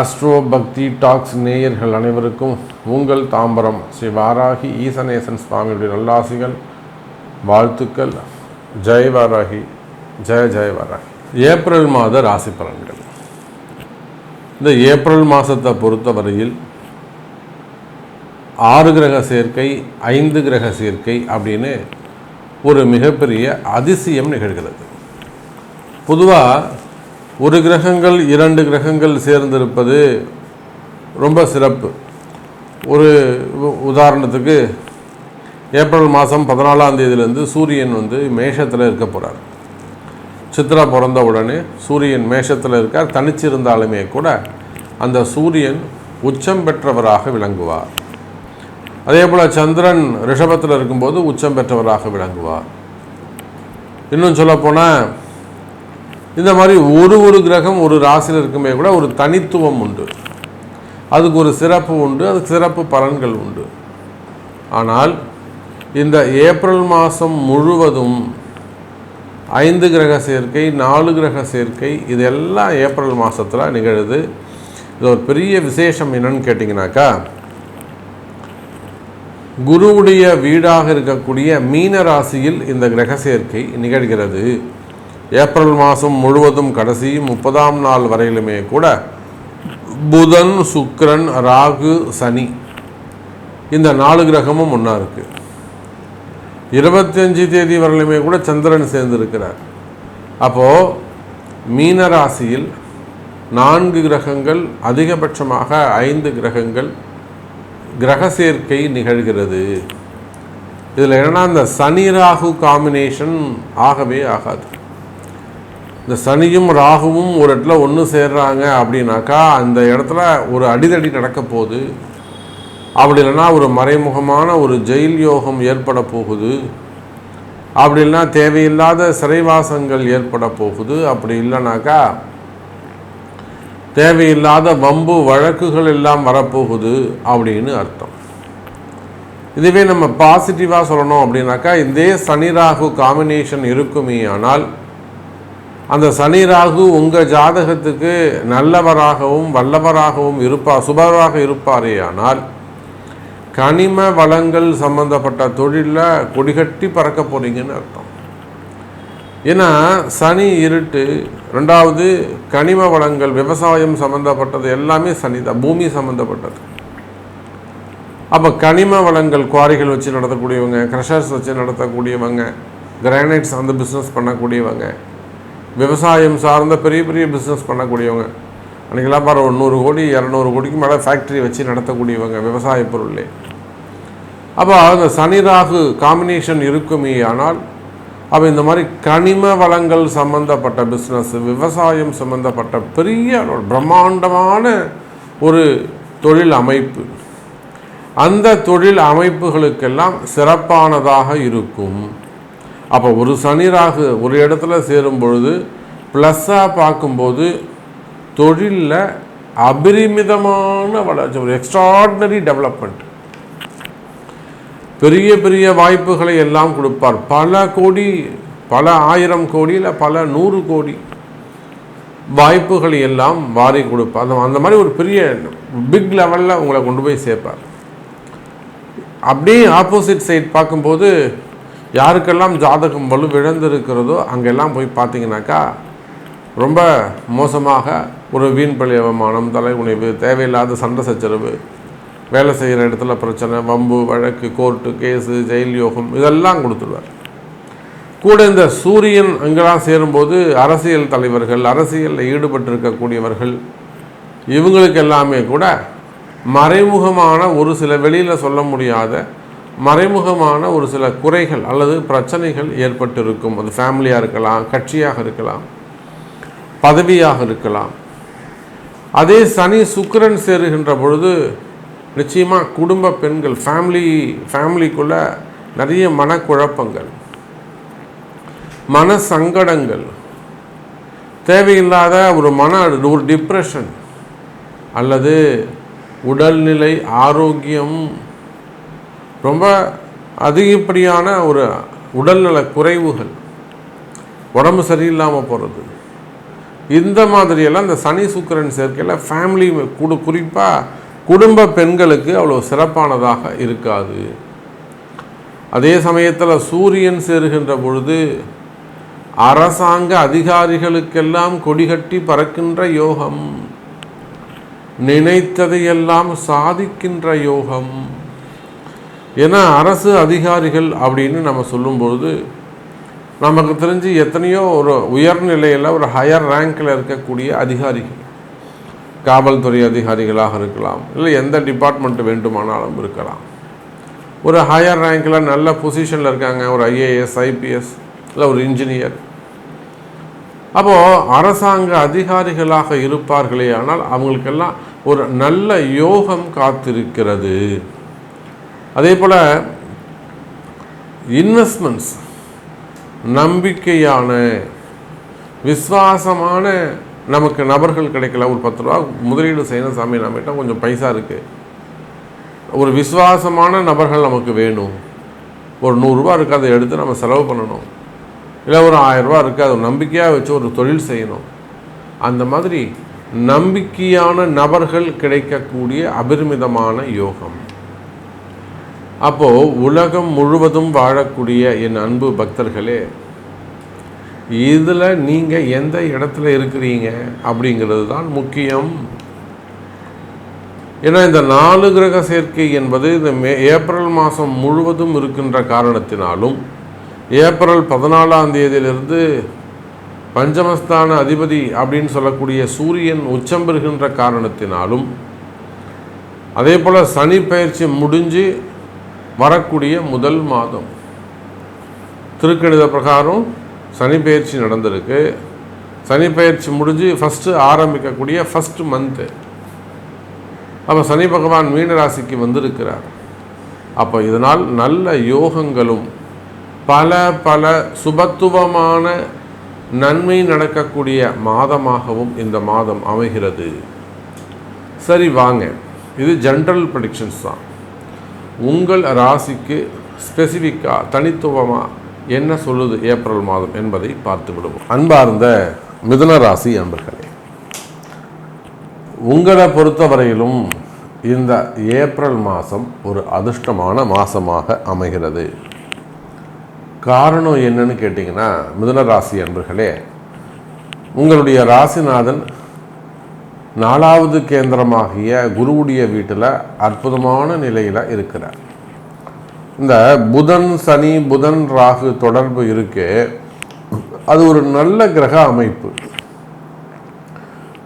Astro பக்தி tax நேயர்கள் அனைவருக்கும் உங்கள் தாம்பரம் ஸ்ரீ வாராகி ஈசனேசன் சுவாமியுடைய நல்லாசிகள் வாழ்த்துக்கள். ஜெய் வாராகி ஜெய ஜெய வாராகி. ஏப்ரல் மாத ராசி பலன்கள். இந்த ஏப்ரல் மாதத்தை பொறுத்தவரையில் ஆறு கிரக சேர்க்கை ஐந்து கிரக சேர்க்கை அப்படின்னு ஒரு மிகப்பெரிய அதிசயம் நிகழ்கிறது. பொதுவாக ஒரு கிரகங்கள் இரண்டு கிரகங்கள் சேர்ந்திருப்பது ரொம்ப சிறப்பு. ஒரு உ- உதாரணத்துக்கு ஏப்ரல் மாதம் பதினாலாம் தேதியிலேருந்து சூரியன் வந்து மேஷத்தில் இருக்க போகிறார் சித்ரா பிறந்த உடனே சூரியன் மேஷத்தில் இருக்கார். தனிச்சிருந்தாலுமே கூட அந்த சூரியன் உச்சம் பெற்றவராக விளங்குவார். அதே போல் சந்திரன் ரிஷபத்தில் இருக்கும்போது உச்சம் பெற்றவராக விளங்குவார். இன்னும் சொல்லப்போனால் இந்த மாதிரி ஒரு ஒரு கிரகம் ஒரு ராசியில் இருக்குமே கூட ஒரு தனித்துவம் உண்டு. அதுக்கு ஒரு சிறப்பு உண்டு அதுக்கு சிறப்பு பலன்கள் உண்டு. ஆனால் இந்த ஏப்ரல் மாதம் முழுவதும் ஐந்து கிரக சேர்க்கை நாலு கிரக சேர்க்கை இதெல்லாம் ஏப்ரல் மாதத்தில் நிகழுது. இது ஒரு பெரிய விசேஷம் என்னன்னு கேட்டிங்கனாக்கா குருவுடைய வீடாக இருக்கக்கூடிய மீன ராசியில் இந்த கிரக சேர்க்கை நிகழ்கிறது. ஏப்ரல் மாதம் முழுவதும் கடைசி முப்பதாம் நாள் வரையிலுமே கூட புதன் சுக்ரன் ராகு சனி இந்த நாலு கிரகமும் ஒன்றா இருக்குது இருபத்தஞ்சு தேதி வரையிலுமே கூட சந்திரன் சேர்ந்திருக்கிறார். அப்போது மீன ராசியில் நான்கு கிரகங்கள் அதிகபட்சமாக ஐந்து கிரகங்கள் கிரக சேர்க்கை நிகழ்கிறது. இதில் என்னன்னா இந்த சனி ராகு காம்பினேஷன் ஆகவே ஆகாது. இந்த சனியும் ராகுவும் ஒரு இடத்துல ஒன்று சேர்றாங்க அப்படின்னாக்கா அந்த இடத்துல ஒரு அடிதடி நடக்க போகுது. அப்படி இல்லைன்னா ஒரு மறைமுகமான ஒரு ஜெயில் யோகம் ஏற்பட போகுது. அப்படி இல்லைன்னா தேவையில்லாத சிறைவாசங்கள் ஏற்பட போகுது. அப்படி இல்லைனாக்கா தேவையில்லாத வம்பு வழக்குகள் எல்லாம் வரப்போகுது அப்படின்னு அர்த்தம். இதுவே நம்ம பாசிட்டிவாக சொல்லணும் அப்படின்னாக்கா இதே சனி ராகு காம்பினேஷன் இருக்குமே ஆனால் அந்த சனி ராகு உங்கள் ஜாதகத்துக்கு நல்லவராகவும் வல்லவராகவும் இருப்பார் சுபராக இருப்பாரே ஆனால் கனிம வளங்கள் சம்பந்தப்பட்ட தொழிலில் கொடிகட்டி பறக்க போறீங்கன்னு அர்த்தம். ஏன்னா சனி இருட்டு ரெண்டாவது கனிம வளங்கள் விவசாயம் சம்மந்தப்பட்டது எல்லாமே சனி தான் பூமி சம்மந்தப்பட்டது அப்போ கனிம வளங்கள் குவாரிகள் வச்சு நடத்தக்கூடியவங்க க்ரஷர்ஸ் வச்சு நடத்தக்கூடியவங்க கிரானைட்ஸ் அந்த பிஸ்னஸ் பண்ணக்கூடியவங்க விவசாயம் சார்ந்த பெரிய பெரிய பிஸ்னஸ் பண்ணக்கூடியவங்க. அன்றைக்கெல்லாம் பாரு ஒரு நூறு கோடி இரநூறு கோடிக்கு மேலே ஃபேக்ட்ரி வச்சு நடத்தக்கூடியவங்க விவசாய பொருளே அப்போ அந்த சனி ராகு காம்பினேஷன் இருக்குமே ஆனால் அப்போ இந்த மாதிரி கனிம வளங்கள் சம்பந்தப்பட்ட பிஸ்னஸ் விவசாயம் சம்பந்தப்பட்ட பெரிய பிரம்மாண்டமான ஒரு தொழில் அமைப்பு. அந்த தொழில் அமைப்புகளுக்கெல்லாம் சிறப்பானதாக இருக்கும். அப்போ ஒரு சனி ராகு ஒரு இடத்துல சேரும் பொழுது ப்ளஸ்ஸாக பார்க்கும்போது தொழிலில் அபரிமிதமான வளர்ச்சி ஒரு எக்ஸ்ட்ராடினரி டெவலப்மெண்ட் பெரிய பெரிய வாய்ப்புகளை எல்லாம் கொடுப்பார். பல கோடி பல ஆயிரம் கோடி இல்லை பல நூறு கோடி வாய்ப்புகளை எல்லாம் வாரி கொடுப்பார். அந்த அந்த மாதிரி ஒரு பெரிய பிக் லெவலில் உங்களை கொண்டு போய் சேர்ப்பார். அப்படியே ஆப்போசிட் சைட் பார்க்கும்போது யாருக்கெல்லாம் ஜாதகம் வலு விழுந்திருக்கிறதோ அங்கெல்லாம் போய் பார்த்தீங்கன்னாக்கா ரொம்ப மோசமாக ஒரு வீண் பழி அவமானம் தலைகுனிவு தேவையில்லாத சண்டை சச்சரவு வேலை செய்கிற இடத்துல பிரச்சனை வம்பு வழக்கு கோர்ட்டு கேஸு ஜெயில் யோகம் இதெல்லாம் கொடுத்துருவார் கூட இந்த சூரியன் அங்கெல்லாம் சேரும்போது அரசியல் தலைவர்கள் அரசியலில் ஈடுபட்டிருக்கக்கூடியவர்கள் இவங்களுக்கு எல்லாமே கூட மறைமுகமான ஒரு சில வெளியில் சொல்ல முடியாத மறைமுகமான ஒரு சில குறைகள் அல்லது பிரச்சனைகள் ஏற்பட்டிருக்கும். அது ஃபேமிலியாக இருக்கலாம் கட்சியாக இருக்கலாம் பதவியாக இருக்கலாம். அதே சனி சுக்கிரன் சேருகின்ற பொழுது நிச்சயமாக குடும்ப பெண்கள் ஃபேமிலி ஃபேமிலிக்குள்ள நிறைய மனக்குழப்பங்கள் மன சங்கடங்கள் தேவையில்லாத ஒரு மன ஒரு டிப்ரெஷன் அல்லது உடல்நிலை ஆரோக்கியம் ரொம்ப அதிகப்படியான ஒரு உடல்நல குறைவுகள். உடம்பு சரியில்லாமல் போகிறது இந்த மாதிரியெல்லாம் இந்த சனி சுக்கிரன் சேர்க்கையில் ஃபேமிலி குடு குறிப்பாக குடும்ப பெண்களுக்கு அவ்வளோ சிறப்பானதாக இருக்காது. அதே சமயத்தில் சூரியன் சேருகின்ற பொழுது அரசாங்க அதிகாரிகளுக்கெல்லாம் கொடிகட்டி பறக்கின்ற யோகம். நினைத்ததையெல்லாம் சாதிக்கின்ற யோகம். ஏன்னா அரசு அதிகாரிகள் அப்படின்னு நம்ம சொல்லும்பொழுது நமக்கு தெரிஞ்சு எத்தனையோ ஒரு உயர்நிலையில் ஒரு ஹையர் ரேங்கில் இருக்கக்கூடிய அதிகாரிகள். காவல்துறை அதிகாரிகளாக இருக்கலாம் இல்லை எந்த டிபார்ட்மெண்ட் வேண்டுமானாலும் இருக்கலாம். ஒரு ஹையர் ரேங்கில் நல்ல பொசிஷனில் இருக்காங்க ஒரு ஐஏஎஸ் ஐபிஎஸ் இல்லை ஒரு இன்ஜினியர் அப்போது அரசாங்க அதிகாரிகளாக இருப்பார்களே ஆனால் அவங்களுக்கெல்லாம் ஒரு நல்ல யோகம் காத்திருக்கிறது. அதே போல் இன்வெஸ்ட்மெண்ட்ஸ் நம்பிக்கையான விசுவாசமான நமக்கு நபர்கள் கிடைக்கல ஒரு பத்து ரூபா முதலீடு செய்யணும் சாமி நம்மகிட்ட கொஞ்சம் பைசா இருக்குது ஒரு விசுவாசமான நபர்கள் நமக்கு வேணும். ஒரு நூறுரூவா இருக்குது அதை எடுத்து நம்ம செலவு பண்ணணும். இல்லை ஒரு ஆயரூபா இருக்குது அது நம்பிக்கையாக வச்சு ஒரு தொழில் செய்யணும். அந்த மாதிரி நம்பிக்கையான நபர்கள் கிடைக்கக்கூடிய அபரிமிதமான யோகம். அப்போது உலகம் முழுவதும் வாழக்கூடிய என் அன்பு பக்தர்களே இதில் நீங்கள் எந்த இடத்துல இருக்கிறீங்க அப்படிங்கிறது தான் முக்கியம். ஏன்னா இந்த நாலு கிரக சேர்க்கை என்பது இந்த மே ஏப்ரல் மாதம் முழுவதும் இருக்கின்ற காரணத்தினாலும் ஏப்ரல் பதினாலாம் தேதியிலிருந்து பஞ்சமஸ்தான அதிபதி அப்படின்னு சொல்லக்கூடிய சூரியன் உச்சம் பெறுகின்ற காரணத்தினாலும் அதே போல் சனி பயிற்சி முடிஞ்சு வரக்கூடிய முதல் மாதம். திருக்கணித பிரகாரம் சனி பயிற்சி நடந்திருக்கு. சனி பயிற்சி முடிஞ்சு ஃபஸ்ட்டு ஆரம்பிக்கக்கூடிய ஃபஸ்ட்டு மந்த்து அப்போ சனி பகவான் மீனராசிக்கு வந்திருக்கிறார். அப்போ இதனால் நல்ல யோகங்களும் பல பல சுபத்துவமான நன்மை நடக்கக்கூடிய மாதமாகவும் இந்த மாதம் அமைகிறது. சரி வாங்க. இது ஜென்ரல் ப்ரடிக்ஷன்ஸ் தான். உங்கள் ராசிக்கு ஸ்பெசிஃபிக்காக தனித்துவமாக என்ன சொல்லுது ஏப்ரல் மாதம் என்பதை பார்த்து விடுவோம். அன்பார்ந்த மிதுன ராசி அன்பர்களே உங்களை பொறுத்தவரையிலும் இந்த ஏப்ரல் மாதம் ஒரு அதிர்ஷ்டமான மாதமாக அமைகிறது. காரணம் என்னன்னு கேட்டிங்கன்னா மிதுன ராசி அன்பர்களே உங்களுடைய ராசிநாதன் நாலாவது கேந்திரமாகிய குருவுடைய வீட்டில் அற்புதமான நிலையில் இருக்கிறார். இந்த புதன் சனி புதன் ராகு தொடர்பு இருக்கு. அது ஒரு நல்ல கிரக அமைப்பு.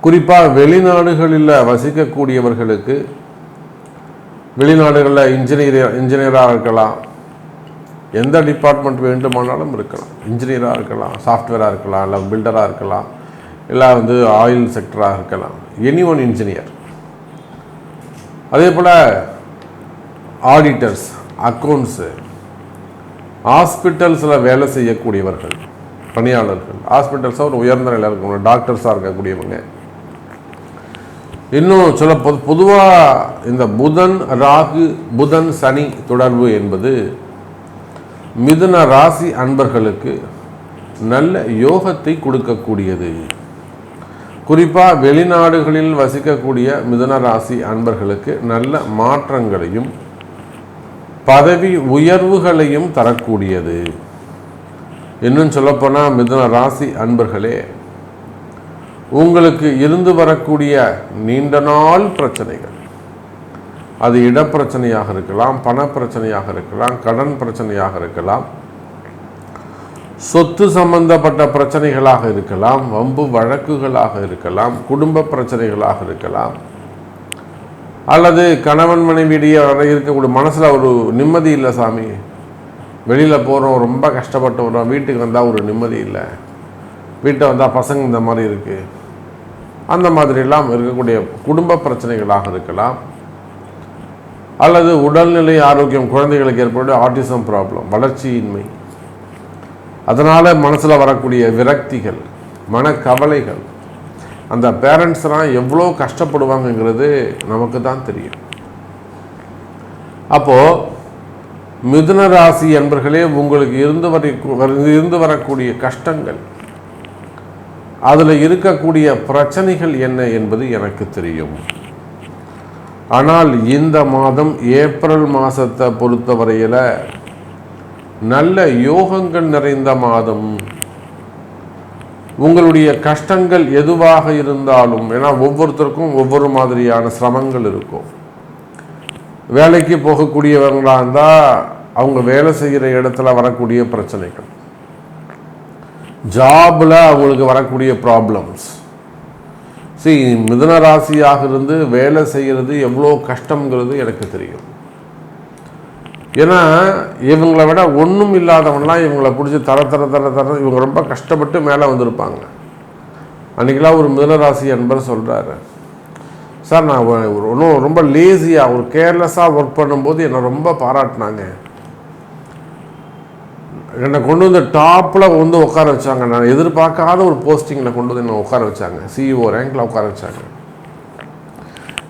குறிப்பாக வெளிநாடுகளில் வசிக்கக்கூடியவர்களுக்கு வெளிநாடுகளில் இன்ஜினியர் இன்ஜினியராக இருக்கலாம். எந்த டிபார்ட்மெண்ட் வேண்டுமானாலும் இருக்கலாம். இன்ஜினியராக இருக்கலாம் சாஃப்ட்வேராக இருக்கலாம் இல்லை பில்டராக இருக்கலாம். இல்லை வந்து ஆயில் செக்டராக இருக்கலாம். எனி ஒன் இன்ஜினியர் அதே போல் ஆடிட்டர்ஸ் அக்கௌண்ட்ஸு ஹாஸ்பிட்டல்ஸில் வேலை செய்யக்கூடியவர்கள் பணியாளர்கள். ஹாஸ்பிட்டல்ஸாக ஒரு உயர்ந்த நிலையில் இருக்கவங்க டாக்டர்ஸாக இருக்கக்கூடியவங்க. இன்னும் சொல்ல பொது பொதுவாக இந்த புதன் ராகு புதன் சனி தொடர்பு என்பது மிதுன ராசி அன்பர்களுக்கு நல்ல யோகத்தை கொடுக்கக்கூடியது. குறிப்பாக வெளிநாடுகளில் வசிக்கக்கூடிய மிதுன ராசி அன்பர்களுக்கு நல்ல மாற்றங்களையும் பதவி உயர்வுகளையும் தரக்கூடியது. இன்னும் சொல்லப்போனால் மிதுன ராசி அன்பர்களே உங்களுக்கு இருந்து வரக்கூடிய நீண்ட நாள் பிரச்சனைகள். அது இடப்பிரச்சனையாக இருக்கலாம் பணப்பிரச்சனையாக இருக்கலாம் கடன் பிரச்சனையாக இருக்கலாம். சொத்து சம்பந்தப்பட்ட பிரச்சனைகளாக இருக்கலாம் வம்பு வழக்குகளாக இருக்கலாம் குடும்ப பிரச்சனைகளாக இருக்கலாம் அல்லது கணவன் மனைவியிடையே இருக்கக்கூடிய மனசில் ஒரு நிம்மதி இல்லை சாமி. வெளியில் போகிறோம் ரொம்ப கஷ்டப்பட்டு வரோம் வீட்டுக்கு வந்தால் ஒரு நிம்மதி இல்லை. வீட்டை வந்தால் பசங்க இந்த மாதிரி இருக்குது அந்த மாதிரிலாம் இருக்கக்கூடிய குடும்ப பிரச்சனைகளாக இருக்கலாம். அல்லது உடல்நிலை ஆரோக்கியம் குழந்தைகளுக்கு ஏற்படும் ஆட்டிசம் ப்ராப்ளம் வளர்ச்சியின்மை. அதனால் மனசில் வரக்கூடிய விரக்திகள் மனக்கவலைகள் அந்த பேரண்ட்ஸ்லாம் எவ்வளோ கஷ்டப்படுவாங்கங்கிறது நமக்கு தான் தெரியும். அப்போது மிதுன ராசி என்பர்களே உங்களுக்கு இருந்து வரை இருந்து வரக்கூடிய கஷ்டங்கள் அதில் இருக்கக்கூடிய பிரச்சனைகள் என்ன என்பது எனக்கு தெரியும். ஆனால் இந்த மாதம் ஏப்ரல் மாதத்தை பொறுத்தவரையில் நல்ல யோகங்கள் நிறைந்த மாதம். உங்களுடைய கஷ்டங்கள் எதுவாக இருந்தாலும் ஏன்னா ஒவ்வொருத்தருக்கும் ஒவ்வொரு மாதிரியான சிரமங்கள் இருக்கும். வேலைக்கு போகக்கூடியவங்களாக இருந்தால் அவங்க வேலை செய்கிற இடத்துல வரக்கூடிய பிரச்சனைகள். ஜாபில் அவங்களுக்கு வரக்கூடிய ப்ராப்ளம்ஸ் சி மிதன ராசியாக இருந்து வேலை செய்கிறது எவ்வளோ கஷ்டங்கிறது எனக்கு தெரியும். ஏன்னா இவங்களை விட ஒன்றும் இல்லாதவனெலாம் இவங்களை பிடிச்சி தர தர தர தர இவங்க ரொம்ப கஷ்டப்பட்டு மேலே வந்திருப்பாங்க. அன்றைக்கெலாம் ஒரு மிதனராசி அன்பர் சொல்கிறாரு சார் நான் ஒரு ஒன்றும் ரொம்ப லேசியாக ஒரு கேர்லெஸ்ஸாக ஒர்க் பண்ணும்போது என்னை ரொம்ப பாராட்டினாங்க. என்னை கொண்டு வந்து டாப்பில் வந்து உட்கார வச்சாங்க. நான் எதிர்பார்க்காத ஒரு போஸ்டிங்கில் கொண்டு வந்து என்னை உட்கார வச்சாங்க. சிஇஓ ரேங்கில் உட்கார வச்சாங்க.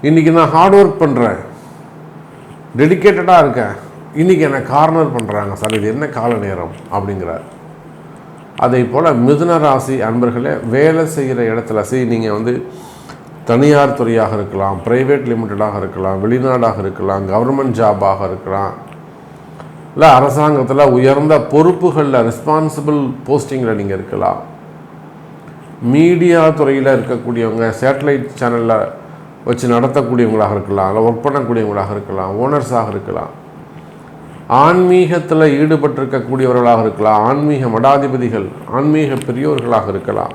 இன்றைக்கி நான் ஹார்ட் ஒர்க் பண்ணுறேன் டெடிக்கேட்டடாக இருக்கேன். இன்றைக்கி என்னை கார்னர் பண்ணுறாங்க சார் இது என்ன கால நேரம்? அப்படிங்கிறார். அதே போல் மிதுன ராசி அன்பர்களே வேலை செய்கிற இடத்துல சரி நீங்கள் வந்து தனியார் துறையாக இருக்கலாம் ப்ரைவேட் லிமிட்டடாக இருக்கலாம் வெளிநாடாக இருக்கலாம் கவர்மெண்ட் ஜாபாக இருக்கலாம் இல்லை அரசாங்கத்தில் உயர்ந்த பொறுப்புகளில் ரெஸ்பான்சிபிள் போஸ்டிங்கில் நீங்கள் இருக்கலாம். மீடியா துறையில் இருக்கக்கூடியவங்க சேட்டலைட் சேனலில் வச்சு நடத்தக்கூடியவங்களாக இருக்கலாம் இல்லை ஒர்க் பண்ணக்கூடியவங்களாக இருக்கலாம் ஓனர்ஸாக இருக்கலாம். ஆன்மீகத்தில் ஈடுபட்டிருக்கக்கூடியவர்களாக இருக்கலாம் ஆன்மீக மடாதிபதிகள் ஆன்மீக பெரியோர்களாக இருக்கலாம்.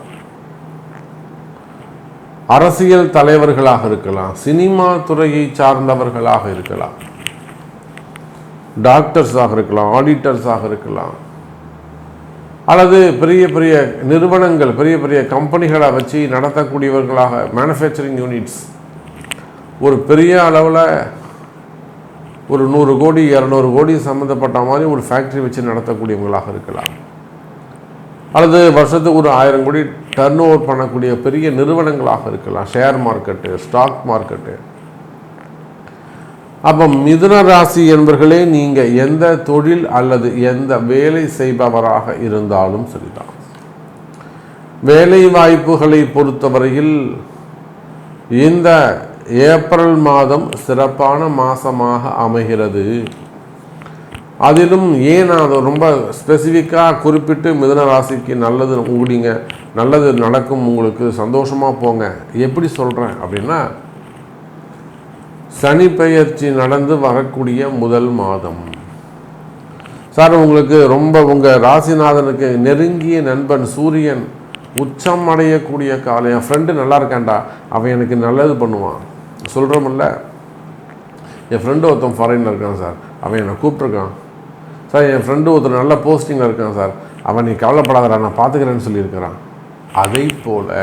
அரசியல் தலைவர்களாக இருக்கலாம் சினிமா துறையை சார்ந்தவர்களாக இருக்கலாம். டாக்டர்ஸாக இருக்கலாம் ஆடிட்டர்ஸாக இருக்கலாம். அல்லது பெரிய பெரிய நிறுவனங்கள் பெரிய பெரிய கம்பெனிகளை வச்சு நடத்தக்கூடியவர்களாக மேனுஃபேக்சரிங் யூனிட்ஸ் ஒரு பெரிய அளவில் ஒரு நூறு கோடி இரநூறு கோடி சம்மந்தப்பட்ட மாதிரி ஒரு ஃபேக்ட்ரி வச்சு நடத்தக்கூடியவங்களாக இருக்கலாம். அல்லது வருஷத்துக்கு ஒரு ஆயிரம் கோடி டர்ன் ஓவர் பண்ணக்கூடிய பெரிய நிறுவனங்களாக இருக்கலாம். ஷேர் மார்க்கெட்டு ஸ்டாக் மார்க்கெட்டு அப்போ மிதுன ராசி என்பர்களே நீங்கள் எந்த தொழில் அல்லது எந்த வேலை செய்பவராக இருந்தாலும் சரிதான். வேலை வாய்ப்புகளை பொறுத்தவரையில் இந்த ஏப்ரல் மாதம் சிறப்பான மாதமாக அமைகிறது. அதிலும் ஏன் நான் ரொம்ப ஸ்பெசிஃபிக்காக குறிப்பிட்டு மிதன ராசிக்கு நல்லது கூடிங்க நல்லது நடக்கும் உங்களுக்கு சந்தோஷமாக போங்க எப்படி சொல்கிறேன் அப்படின்னா சனி பெயர்ச்சி நடந்து வரக்கூடிய முதல் மாதம். சார் உங்களுக்கு ரொம்ப உங்கள் ராசிநாதனுக்கு நெருங்கிய நண்பன் சூரியன் உச்சம் அடையக்கூடிய காலம் என் ஃப்ரெண்டு நல்லா இருக்கான்டா அவன் எனக்கு நல்லது பண்ணுவான். சொல்கிறோமில்ல என் ஃப்ரெண்டு ஒருத்தன் ஃபாரினில் இருக்கான் சார் அவன் என்னை கூப்பிட்ருக்கான் சார் என் ஃப்ரெண்டு ஒருத்தர் நல்ல போஸ்டிங்கில் இருக்கான் சார் அவன் நீ கவலைப்படாதடா நான் பார்த்துக்கிறேன்னு சொல்லியிருக்கிறான். அதை போல்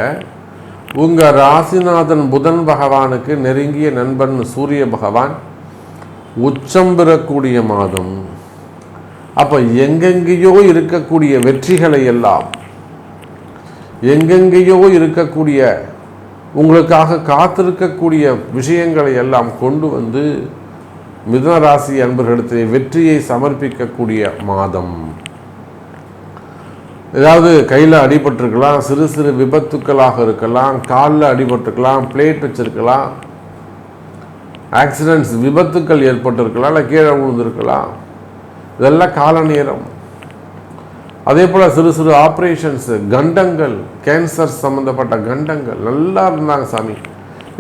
உங்கள் ராசிநாதன் புதன் பகவானுக்கு நெருங்கிய நண்பன் சூரிய பகவான் உச்சம் பெறக்கூடிய மாதம். அப்போ எங்கெங்கேயோ இருக்கக்கூடிய வெற்றிகளை எல்லாம் எங்கெங்கேயோ இருக்கக்கூடிய உங்களுக்காக காத்திருக்கக்கூடிய விஷயங்களை எல்லாம் கொண்டு வந்து மிதுன ராசி அன்பர்களிடத்தில் வெற்றியை சமர்ப்பிக்கக்கூடிய மாதம். ஏதாவது கையில் அடிபட்டிருக்கலாம் சிறு சிறு விபத்துக்களாக இருக்கலாம் காலில் அடிபட்டிருக்கலாம் பிளேட் வச்சிருக்கலாம் ஆக்சிடென்ட்ஸ் விபத்துக்கள் ஏற்பட்டிருக்கலாம் இல்லை கீழே விழுந்திருக்கலாம். இதெல்லாம் கால நேரம் அதே போல் சிறு சிறு ஆப்ரேஷன்ஸு கண்டங்கள் கேன்சர் சம்மந்தப்பட்ட கண்டங்கள் நல்லா இருந்தாங்க சாமி.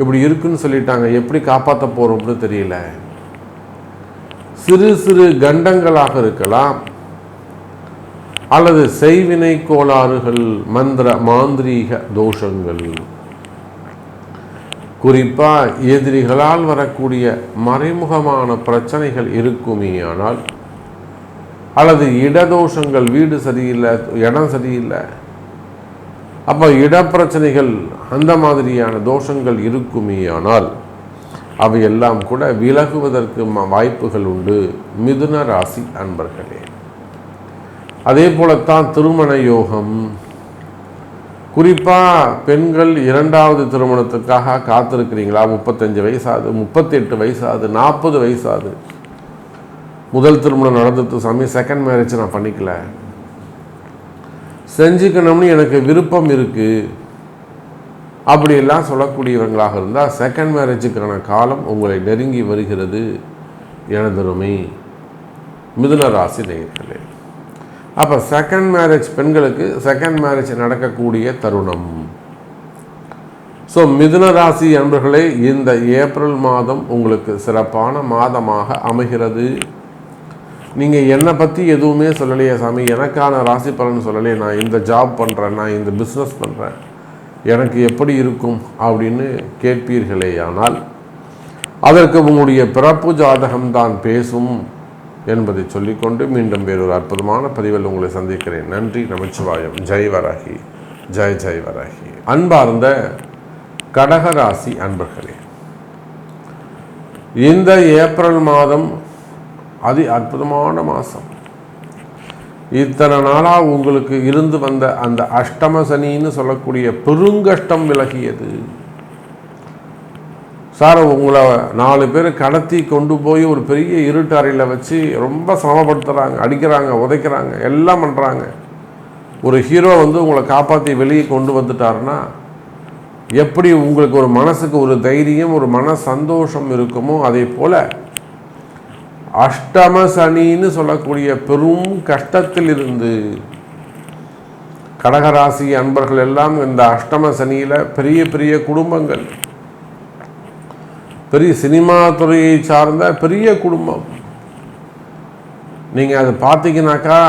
இப்படி இருக்குன்னு சொல்லிட்டாங்க. எப்படி காப்பாற்ற போகிறோம்னு தெரியல. சிறு சிறு கண்டங்களாக இருக்கலாம். அல்லது செய்வினை கோளாறுகள் மந்திர மாந்திரீக தோஷங்கள். குறிப்பாக எதிரிகளால் வரக்கூடிய மறைமுகமான பிரச்சனைகள் இருக்குமே ஆனால் அல்லது இடதோஷங்கள் வீடு சரியில்லை இடம் சரியில்லை. அப்போ இடப்பிரச்சனைகள் அந்த மாதிரியான தோஷங்கள் இருக்குமே ஆனால் அவையெல்லாம் கூட விலகுவதற்கு வாய்ப்புகள் உண்டு. மிதுன ராசி அன்பர்களே. அதே போலத்தான் திருமண யோகம். குறிப்பாக பெண்கள் இரண்டாவது திருமணத்துக்காக காத்திருக்கிறீங்களா? முப்பத்தஞ்சு வயசாது முப்பத்தெட்டு வயசாது நாற்பது வயசாது முதல் திருமணம் நடந்துட்டு சாமி செகண்ட் மேரேஜ் நான் பண்ணிக்கல. செஞ்சுக்கணும்னு எனக்கு விருப்பம் இருக்குது அப்படியெல்லாம் சொல்லக்கூடியவங்களாக இருந்தால் செகண்ட் மேரேஜுக்கான காலம் உங்களை நெருங்கி வருகிறது. எனதருமை மிதுன ராசி நேயர்களே. அப்போ செகண்ட் மேரேஜ் பெண்களுக்கு செகண்ட் மேரேஜ் நடக்கக்கூடிய தருணம். ஸோ மிதுன ராசி அன்பர்களே இந்த ஏப்ரல் மாதம் உங்களுக்கு சிறப்பான மாதமாக அமைகிறது. நீங்கள் என்னை பற்றி எதுவுமே சொல்லலையே சாமி. எனக்கான ராசி பலன் சொல்லலையே. நான் இந்த ஜாப் பண்ணுறேன் நான் இந்த பிஸ்னஸ் பண்ணுறேன் எனக்கு எப்படி இருக்கும் அப்படின்னு கேட்பீர்களே ஆனால் அதற்கு உங்களுடைய பிறப்பு ஜாதகம்தான் பேசும் என்பதை சொல்லிக்கொண்டு மீண்டும் வேறொரு அற்புதமான பதிவில் உங்களை சந்திக்கிறேன். நன்றி நமச்சிவாயம். ஜெய் வராகி. ஜெய் ஜெய் வராகி. அன்பார்ந்த கடகராசி அன்பர்களே இந்த ஏப்ரல் மாதம் அது அற்புதமான மாதம் இத்தனை நாளாக உங்களுக்கு இருந்து வந்த அந்த அஷ்டம சனின்னு சொல்லக்கூடிய பெருங்கஷ்டம் விலகியது. சார் உங்களை நாலு பேர் கடத்தி கொண்டு போய் ஒரு பெரிய இருட்டு அறையில் வச்சு ரொம்ப சிரமப்படுத்துகிறாங்க அடிக்கிறாங்க உதைக்கிறாங்க எல்லாம் பண்ணுறாங்க ஒரு ஹீரோ வந்து உங்களை காப்பாற்றி வெளியே கொண்டு வந்துட்டாருன்னா எப்படி உங்களுக்கு ஒரு மனசுக்கு ஒரு தைரியம் ஒரு மன சந்தோஷம் இருக்குமோ அதே போல் அஷ்டம சனின்னு சொல்லக்கூடிய பெரும் கஷ்டத்தில் இருந்து கடகராசி அன்பர்கள் எல்லாம் இந்த அஷ்டம சனியில் பெரிய பெரிய குடும்பங்கள். பெரிய சினிமா துறையை சார்ந்த பெரிய குடும்பம். நீங்கள் அதை பார்த்தீங்கன்னாக்கா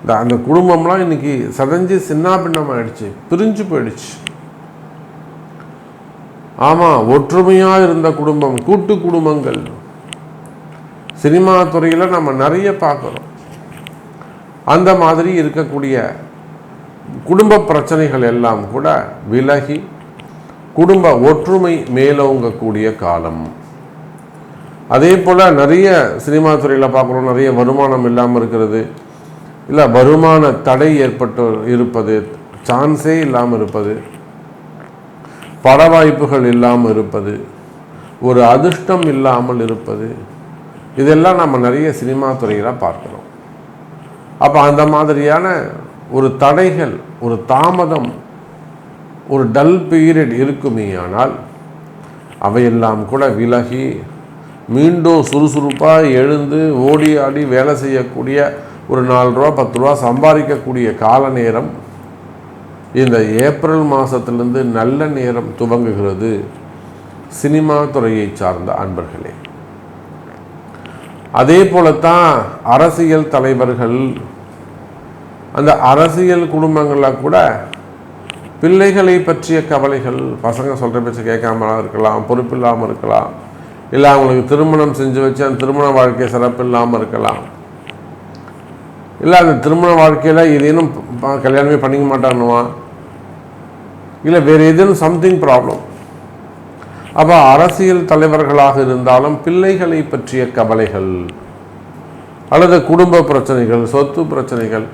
இந்த அந்த குடும்பம்லாம் இன்னைக்கு சதஞ்சு சின்ன பின்னமாயிடுச்சு பிரிஞ்சு போயிடுச்சு. ஆமாம் ஒற்றுமையாக இருந்த குடும்பம் கூட்டு குடும்பங்கள். சினிமா துறையில் நம்ம நிறைய பார்க்குறோம். அந்த மாதிரி இருக்கக்கூடிய குடும்ப பிரச்சனைகள் எல்லாம் கூட விலகி குடும்ப ஒற்றுமை மேலோங்கக்கூடிய காலம். அதே போல் நிறைய சினிமா துறையில் பார்க்குறோம். நிறைய வருமானம் இல்லாமல் இருக்கிறது. இல்லை வருமான தடை ஏற்பட்டு இருப்பது சான்ஸே இல்லாமல் இருப்பது பட வாய்ப்புகள் இல்லாமல் இருப்பது ஒரு அதிர்ஷ்டம் இல்லாமல் இருப்பது இதெல்லாம் நம்ம நிறைய சினிமா துறையில் பார்க்குறோம். அப்போ அந்த மாதிரியான ஒரு தடைகள் ஒரு தாமதம் ஒரு டல் பீரியட் இருக்குமே ஆனால் அவையெல்லாம் கூட விலகி மீண்டும் சுறுசுறுப்பாக எழுந்து ஓடி ஆடி வேலை செய்யக்கூடிய ஒரு நாலு ரூபா பத்து ரூபா சம்பாதிக்கக்கூடிய கால நேரம் இந்த ஏப்ரல் மாதத்திலிருந்து நல்ல நேரம் துவங்குகிறது. சினிமா துறையை சார்ந்த அன்பர்களே. அதே போலத்தான் அரசியல் தலைவர்கள் அந்த அரசியல் குடும்பங்களில் கூட பிள்ளைகளை பற்றிய கவலைகள் பசங்க சொல்கிற பேச்சு கேட்காம இருக்கலாம் பொறுப்பு இல்லாமல் இருக்கலாம் இல்லை அவங்களுக்கு திருமணம் செஞ்சு வச்சு அந்த திருமண வாழ்க்கை சிறப்பு இல்லாமல் இருக்கலாம். இல்லை அந்த திருமண வாழ்க்கையில் ஏதேனும் கல்யாணமே பண்ணிக்க மாட்டானுவான் இல்லை வேறு ஏதேனும் சம்திங் ப்ராப்ளம் அப்போ அரசியல் தலைவர்களாக இருந்தாலும் பிள்ளைகளை பற்றிய கவலைகள் அல்லது குடும்ப பிரச்சனைகள் சொத்து பிரச்சனைகள்.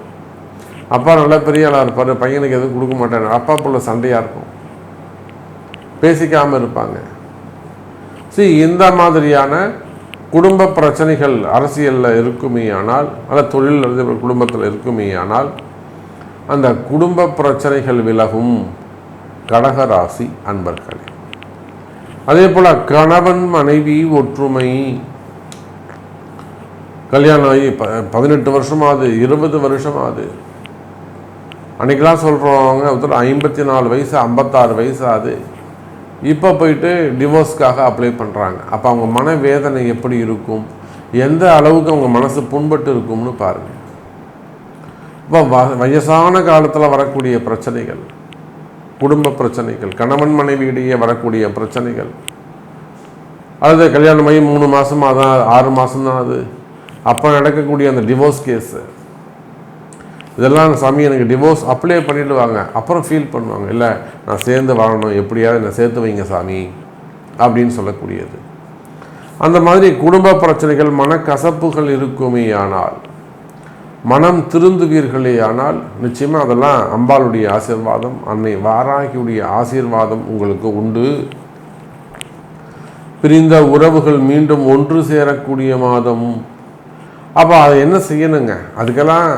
அப்பா நல்ல பெரிய ஆளாக இருப்பார் பையனுக்கு எதுவும் கொடுக்க மாட்டார் அப்பா புள்ள சண்டையாக இருக்கும். பேசிக்காமல் இருப்பாங்க. சரி இந்த மாதிரியான குடும்ப பிரச்சனைகள் அரசியலில் இருக்குமே ஆனால் அல்ல தொழில் அல்லது குடும்பத்தில் இருக்குமே ஆனால் அந்த குடும்ப பிரச்சனைகள் விலகும் கடகராசி அன்பர்களே. அதே போல் கணவன் மனைவி ஒற்றுமை. கல்யாணம் ஆகி ப பதினெட்டு வருஷமாகுது இருபது வருஷமாகுது அன்றைக்கெலாம் சொல்கிறவங்க ஒருத்தர் ஐம்பத்தி நாலு வயசு ஐம்பத்தாறு வயசு ஆகுது இப்போ போயிட்டு டிவோர்ஸ்க்காக அப்ளை பண்ணுறாங்க அப்போ அவங்க மனவேதனை எப்படி இருக்கும்? எந்த அளவுக்கு அவங்க மனசு புண்பட்டு இருக்கும்னு பாருங்கள் இப்போ வ- வயசான காலத்தில் வரக்கூடிய பிரச்சனைகள். குடும்ப பிரச்சனைகள் கணவன் மனைவியிடையே வரக்கூடிய பிரச்சனைகள். அல்லது கல்யாணம் ஆகி மூணு மாதமாக தான் ஆறு மாதம் தான் அது. அப்போ நடக்கக்கூடிய அந்த டிவோர்ஸ் கேஸு இதெல்லாம் சாமி எனக்கு டிவோர்ஸ் அப்ளை பண்ணிவிடுவாங்க அப்புறம் ஃபீல் பண்ணுவாங்க. இல்லை நான் சேர்ந்து வாழணும். எப்படியாவது என்னை சேர்த்து வைங்க சாமி. அப்படின்னு சொல்லக்கூடியது. அந்த மாதிரி குடும்ப பிரச்சனைகள் மனக்கசப்புகள் இருக்குமே ஆனால் மனம் திருந்துவீர்களே ஆனால் நிச்சயமாக அதெல்லாம் அம்பாளுடைய ஆசீர்வாதம் அன்னை வாராகியுடைய ஆசீர்வாதம் உங்களுக்கு உண்டு. பிரிந்த உறவுகள் மீண்டும் ஒன்று சேரக்கூடிய மாதம். அப்போ அதை என்ன செய்யணுங்க? அதுக்கெல்லாம்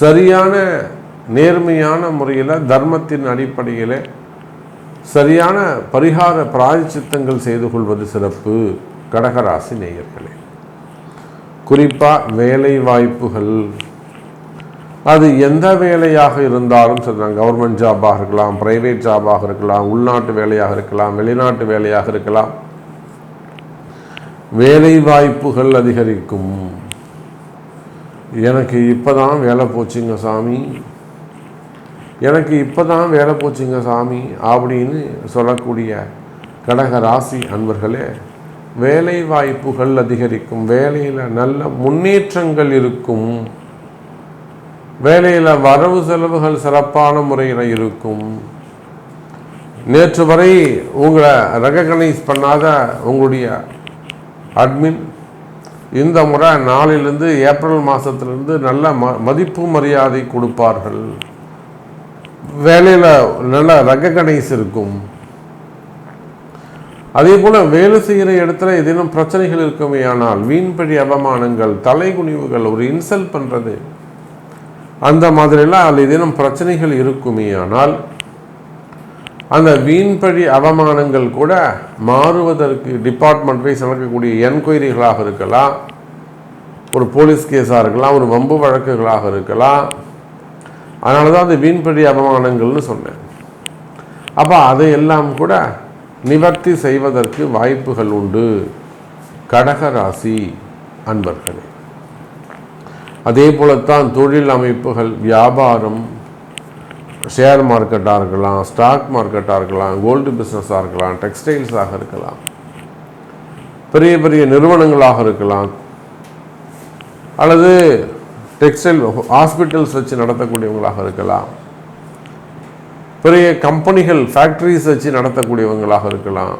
சரியான நேர்மையான முறையில் தர்மத்தின் அடிப்படையில் சரியான பரிகார பிராயச்சித்தங்கள் செய்து கொள்வது சிறப்பு. கடகராசி நேயர்களே. குறிப்பாக வேலை வாய்ப்புகள் அது எந்த வேலையாக இருந்தாலும் சொல்கிறாங்க கவர்மெண்ட் ஜாபாக இருக்கலாம் ப்ரைவேட் ஜாபாக இருக்கலாம் உள்நாட்டு வேலையாக இருக்கலாம் வெளிநாட்டு வேலையாக இருக்கலாம். வேலை வாய்ப்புகள் அதிகரிக்கும். எனக்கு இப்போ தான் வேலை போச்சுங்க சாமி. எனக்கு இப்போ தான் வேலை போச்சுங்க சாமி அப்படின்னு சொல்லக்கூடிய கடக ராசி அன்பர்களே வேலை வாய்ப்புகள் அதிகரிக்கும் வேலையில் நல்ல முன்னேற்றங்கள் இருக்கும் வேலையில் வரவு செலவுகள் சிறப்பான முறையில் இருக்கும். நேற்று வரை உங்களை ரெகக்னைஸ் பண்ணாத உங்களுடைய அட்மின் இந்த முறை நாளிலிருந்து ஏப்ரல் மாதத்திலிருந்து நல்ல ம மதிப்பு மரியாதை கொடுப்பார்கள். வேலையில் நல்ல ரெகக்னைஸ் இருக்கும். அதே போல் வேலை செய்கிற இடத்துல ஏதேனும் பிரச்சனைகள் இருக்குமே ஆனால் வீண்படி அவமானங்கள் தலைகுனிவுகள் ஒரு இன்சல்ட் பண்ணுறது அந்த மாதிரிலாம் அதில் ஏதேனும் பிரச்சனைகள் இருக்குமே ஆனால் அந்த வீண்படி அவமானங்கள் கூட மாறுவதற்கு டிபார்ட்மெண்ட் வைஸ் நடக்கக்கூடிய என்கொயரிகளாக இருக்கலாம். ஒரு போலீஸ் கேஸாக இருக்கலாம் ஒரு வம்பு வழக்குகளாக இருக்கலாம். அதனால தான் அந்த வீண்படி அவமானங்கள்னு சொன்னேன். அப்போ அதையெல்லாம் கூட நிவர்த்தி செய்வதற்கு வாய்ப்புகள் உண்டு. கடகராசி அன்பர்களே அதே போலத்தான் தொழில் அமைப்புகள் வியாபாரம் ஷேர் மார்க்கெட்டாக இருக்கலாம் ஸ்டாக் மார்க்கெட்டாக இருக்கலாம் கோல்டு பிஸ்னஸாக இருக்கலாம் டெக்ஸ்டைல்ஸாக இருக்கலாம். பெரிய பெரிய நிறுவனங்களாக இருக்கலாம். அல்லது டெக்ஸ்டைல் ஹாஸ்பிட்டல்ஸ் வச்சு நடத்தக்கூடியவங்களாக இருக்கலாம். பெரிய கம்பெனிகள் ஃபேக்ட்ரிஸ் வச்சு நடத்தக்கூடியவங்களாக இருக்கலாம்.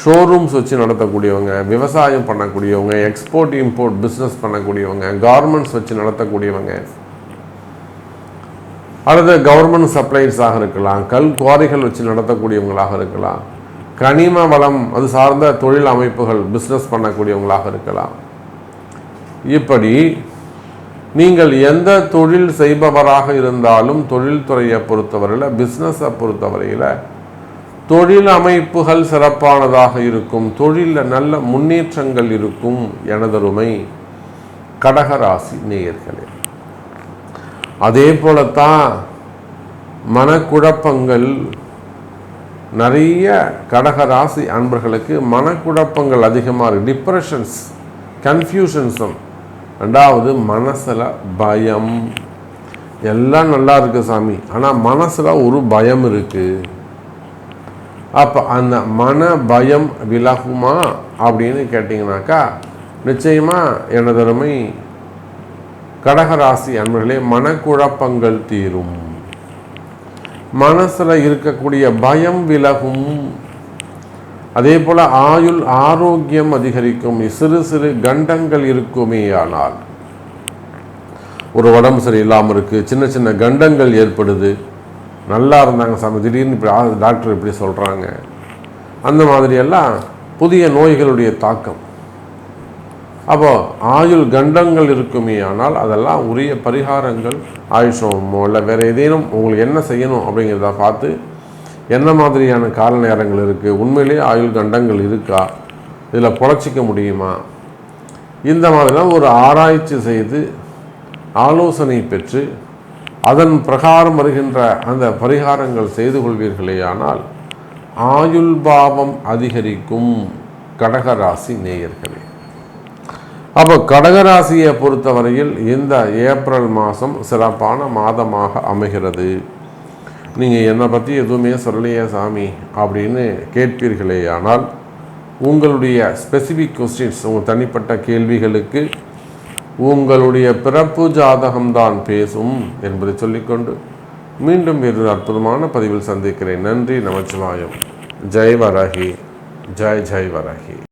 ஷோரூம்ஸ் வச்சு நடத்தக்கூடியவங்க விவசாயம் பண்ணக்கூடியவங்க எக்ஸ்போர்ட் இம்போர்ட் பிஸ்னஸ் பண்ணக்கூடியவங்க கார்மெண்ட்ஸ் வச்சு நடத்தக்கூடியவங்க. அல்லது கவர்மெண்ட் சப்ளைஸாக இருக்கலாம் கல் குவாரிகள் வச்சு நடத்தக்கூடியவங்களாக இருக்கலாம். கனிம வளம் அது சார்ந்த தொழில் அமைப்புகள் பிஸ்னஸ் பண்ணக்கூடியவங்களாக இருக்கலாம். இப்படி நீங்கள் எந்த தொழில் செய்பவராக இருந்தாலும் தொழில்துறையை பொறுத்தவரையில் பிஸ்னஸை பொறுத்தவரையில் தொழில் அமைப்புகள் சிறப்பானதாக இருக்கும் தொழிலில் நல்ல முன்னேற்றங்கள் இருக்கும் எனதருமை கடகராசி நேயர்களே. அதே போலத்தான் மனக்குழப்பங்கள் நிறைய கடகராசி அன்பர்களுக்கு மனக்குழப்பங்கள் அதிகமாக இருக்குது டிப்ரெஷன்ஸ் கன்ஃபியூஷன்ஸும் ரெண்டாவது மனசில் பயம். எல்லாம் நல்லா இருக்கு சாமி. ஆனால் மனசில் ஒரு பயம் இருக்குது அப்போ அந்த மன பயம் விலகுமா அப்படின்னு கேட்டிங்கனாக்கா நிச்சயமாக எனதருமை கடகராசி அன்பர்களே மனக்குழப்பங்கள் தீரும். மனசில் இருக்கக்கூடிய பயம் விலகும். அதே போல் ஆயுள் ஆரோக்கியம் அதிகரிக்கும் சிறு சிறு கண்டங்கள் இருக்குமே ஆனால். ஒரு உடம்பு சரியில்லாமல் இருக்குது சின்ன சின்ன கண்டங்கள் ஏற்படுது. நல்லா இருந்தாங்க சாமி திடீர்னு இப்படி டாக்டர் இப்படி சொல்கிறாங்க அந்த மாதிரியெல்லாம் புதிய நோய்களுடைய தாக்கம். அப்போ ஆயுள் கண்டங்கள் இருக்குமே ஆனால் அதெல்லாம் உரிய பரிகாரங்கள் ஆயுஷமோ இல்லை வேறு ஏதேனும் உங்களுக்கு என்ன செய்யணும் அப்படிங்கிறத பார்த்து என்ன மாதிரியான கால நேரங்கள் இருக்குது உண்மையிலேயே ஆயுள் கண்டங்கள் இருக்கா? இதில் பொழைச்சிக்க முடியுமா? இந்த மாதிரிலாம் ஒரு ஆராய்ச்சி செய்து ஆலோசனை பெற்று அதன் பிரகாரம் வருகின்ற அந்த பரிகாரங்கள் செய்து கொள்வீர்களேயானால் ஆயுள் பாவம் அதிகரிக்கும் கடகராசி நேயர்களே. அப்போ கடகராசியை பொறுத்தவரையில் இந்த ஏப்ரல் மாதம் சிறப்பான மாதமாக அமைகிறது. நீங்கள் என்னை பற்றி எதுவுமே சொல்லலையே சாமி அப்படின்னு கேட்பீர்களே ஆனால் உங்களுடைய ஸ்பெசிஃபிக் கொஸ்டின்ஸ் உங்கள் தனிப்பட்ட கேள்விகளுக்கு உங்களுடைய பிறப்பு ஜாதகம்தான் பேசும் என்பதை சொல்லிக்கொண்டு மீண்டும் வேறு அற்புதமான பதிவில் சந்திக்கிறேன். நன்றி நமச்சிவாயம். ஜெய் வரகி. ஜெய் ஜெய் வரகி.